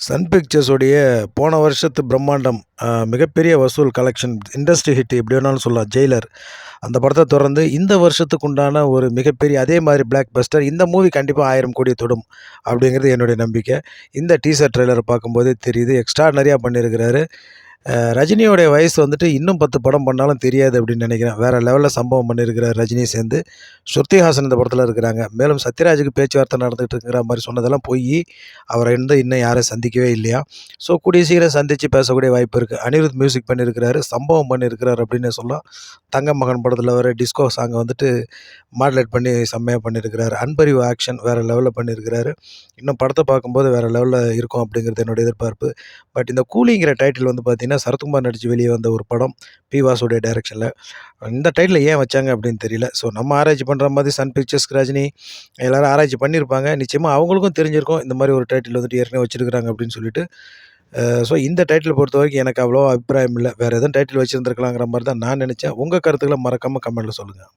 Sun பிக்சர்ஸோடைய போன வருஷத்து பிரம்மாண்டம் மிகப்பெரிய வசூல் கலெக்ஷன் இண்டஸ்ட்ரி ஹிட் எப்படி வேணாலும் சொல்லலாம் ஜெயிலர் அந்த படத்தை தொடர்ந்து இந்த வருஷத்துக்கு உண்டான ஒரு மிகப்பெரிய அதே மாதிரி பிளாக் பஸ்டர் இந்த மூவி கண்டிப்பாக ஆயிரம் கோடி தொடும் அப்படிங்கிறது என்னுடைய நம்பிக்கை. இந்த டீசர் ட்ரெய்லரை பார்க்கும்போதே தெரியுது எக்ஸ்ட்ரா நிறையா பண்ணியிருக்கிறாரு ரஜினியோடைய வயசு வந்துட்டு இன்னும் பத்து படம் பண்ணாலும் தெரியாது அப்படின்னு நினைக்கிறேன். வேறு லெவலில் சம்பவம் பண்ணியிருக்கிறார் ரஜினி சேர்ந்து ஸ்ருதிஹாசன் இந்த படத்தில் இருக்கிறாங்க. மேலும் சத்யராஜுக்கு பேச்சுவார்த்தை நடந்துகிட்டு இருக்கிற மாதிரி சொன்னதெல்லாம் போய் அவரை இருந்து இன்னும் யாரும் சந்திக்கவே இல்லையா? ஸோ கூடிய சீக்கிரம் சந்தித்து பேசக்கூடிய வாய்ப்பு இருக்குது அனிருத் மியூசிக் பண்ணியிருக்கிறாரு சம்பவம் பண்ணியிருக்கிறார் அப்படின்னு சொல்லலாம் தங்க மகன் படத்தில் வர டிஸ்கோ சாங்கை வந்துட்டு மாடலேட் பண்ணி செம்மையாக பண்ணியிருக்கிறாரு. அன்பறிவு ஆக்ஷன் வேறு லெவலில் பண்ணியிருக்கிறாரு. இன்னும் படத்தை பார்க்கும்போது வேறு லெவலில் இருக்கும் அப்படிங்கிறது என்னோட எதிர்பார்ப்பு. பட் இந்த கூலிங்கிற டைட்டில் வந்து பார்த்திங்கன்னா சரத்குமார் நடித்து வெளியே வந்த ஒரு படம் பி வாசுடைய டைரக்ஷனில். இந்த டைட்டில் ஏன் வச்சாங்க அப்படின்னு தெரியல. ஸோ நம்ம ஆராய்ச்சி பண்ணுற மாதிரி சன் பிக்சர்ஸ் ரஜினி எல்லோரும் ஆராய்ச்சி பண்ணியிருப்பாங்க. நிச்சயமாக அவங்களுக்கும் தெரிஞ்சிருக்கும் இந்த மாதிரி ஒரு டைட்டில் வந்துட்டு ஏற்கனவே வச்சுருக்கிறாங்க அப்படின்னு சொல்லிட்டு. ஸோ இந்த டைட்டில் பொறுத்த வரைக்கும் எனக்கு அவ்வளோ அபிப்பிராயம் இல்லை. வேறு எதுவும் டைட்டில் வச்சுருந்துருக்கலாங்கிற மாதிரி தான் நான் நினச்சேன். உங்கள் கருத்துக்களை மறக்காமல் கமெண்ட்டில் சொல்லுங்கள்